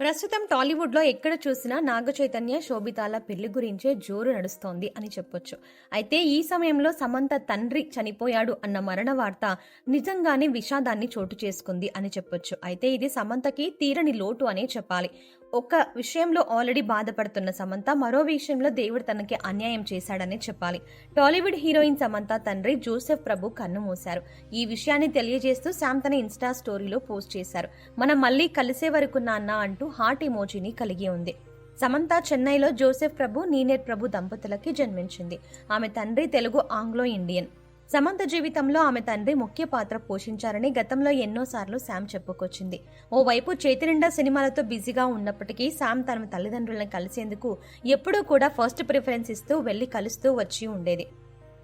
ప్రస్తుతం టాలీవుడ్లో ఎక్కడ చూసినా నాగ చైతన్య శోభితాల పెళ్ళి గురించే జోరు నడుస్తోంది అని చెప్పొచ్చు. అయితే ఈ సమయంలో సమంత తండ్రి చనిపోయాడు అన్న మరణ వార్త నిజంగానే విషాదాన్ని చోటు చేసుకుంది అని చెప్పొచ్చు. అయితే ఇది సమంతకి తీరని లోటు అనే చెప్పాలి. ఒక విషయంలో ఆల్రెడీ బాధపడుతున్న సమంత మరో విషయంలో దేవుడు తనకి అన్యాయం చేశాడనే చెప్పాలి. టాలీవుడ్ హీరోయిన్ సమంత తండ్రి జోసెఫ్ ప్రభు కన్ను మూశారు. ఈ విషయాన్ని తెలియజేస్తూ శామ్ తన ఇన్స్టా స్టోరీలో పోస్ట్ చేశారు. మనం మళ్ళీ కలిసే వరకు నాన్న అంటూ హార్ట్ ఎమోజీని కలిగి ఉంది. సమంత చెన్నైలో జోసెఫ్ ప్రభు నీనేర్ ప్రభు దంపతులకి జన్మించింది. ఆమె తండ్రి తెలుగు ఆంగ్లో ఇండియన్. సమంత జీవితంలో ఆమె తండ్రి ముఖ్య పాత్ర పోషించారని గతంలో ఎన్నోసార్లు శామ్ చెప్పుకొచ్చింది. ఓవైపు చేతినిండా సినిమాలతో బిజీగా ఉన్నప్పటికీ శామ్ తన తల్లిదండ్రులను కలిసేందుకు ఎప్పుడూ కూడా ఫస్ట్ ప్రిఫరెన్స్ ఇస్తూ వెళ్ళి కలుస్తూ వచ్చి ఉండేది.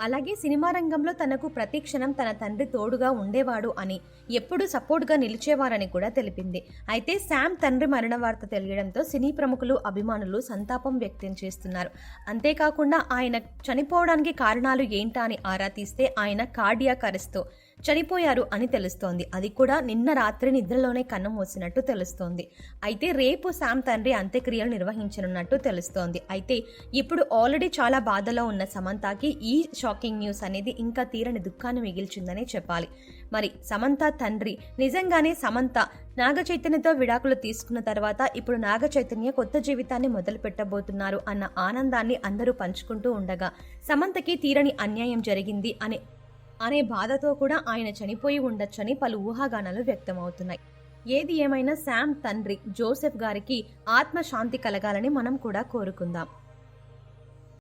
అలాగే సినిమా రంగంలో తనకు ప్రతి క్షణం తన తండ్రి తోడుగా ఉండేవాడు అని ఎప్పుడూ సపోర్ట్గా నిలిచేవారని కూడా తెలిపింది. అయితే శామ్ తండ్రి మరణ వార్త తెలియడంతో సినీ ప్రముఖులు అభిమానులు సంతాపం వ్యక్తం చేస్తున్నారు. అంతేకాకుండా ఆయన చనిపోవడానికి కారణాలు ఏంటా అని ఆరా తీస్తే ఆయన కార్డియాక్ అరెస్ట్తో చనిపోయారు అని తెలుస్తోంది. అది కూడా నిన్న రాత్రి నిద్రలోనే కన్ను మూసినట్టు తెలుస్తోంది. అయితే రేపు శామ్ తండ్రి అంత్యక్రియలు నిర్వహించనున్నట్టు తెలుస్తోంది. అయితే ఇప్పుడు ఆల్రెడీ చాలా బాధలో ఉన్న సమంతకి ఈ షాకింగ్ న్యూస్ అనేది ఇంకా తీరని దుఃఖాన్ని మిగిల్చిందనే చెప్పాలి. మరి సమంత తండ్రి నిజంగానే సమంత నాగ చైతన్యతో విడాకులు తీసుకున్న తర్వాత ఇప్పుడు నాగ చైతన్య కొత్త జీవితాన్ని మొదలు పెట్టబోతున్నారు అన్న ఆనందాన్ని అందరూ పంచుకుంటూ ఉండగా సమంతకి తీరని అన్యాయం జరిగింది అనే అనే బాధతో కూడా ఆయన చనిపోయి ఉండొచ్చని పలు ఊహాగానాలు వ్యక్తమవుతున్నాయి. ఏది ఏమైనా శామ్ తండ్రి జోసెఫ్ గారికి ఆత్మశాంతి కలగాలని మనం కూడా కోరుకుందాం.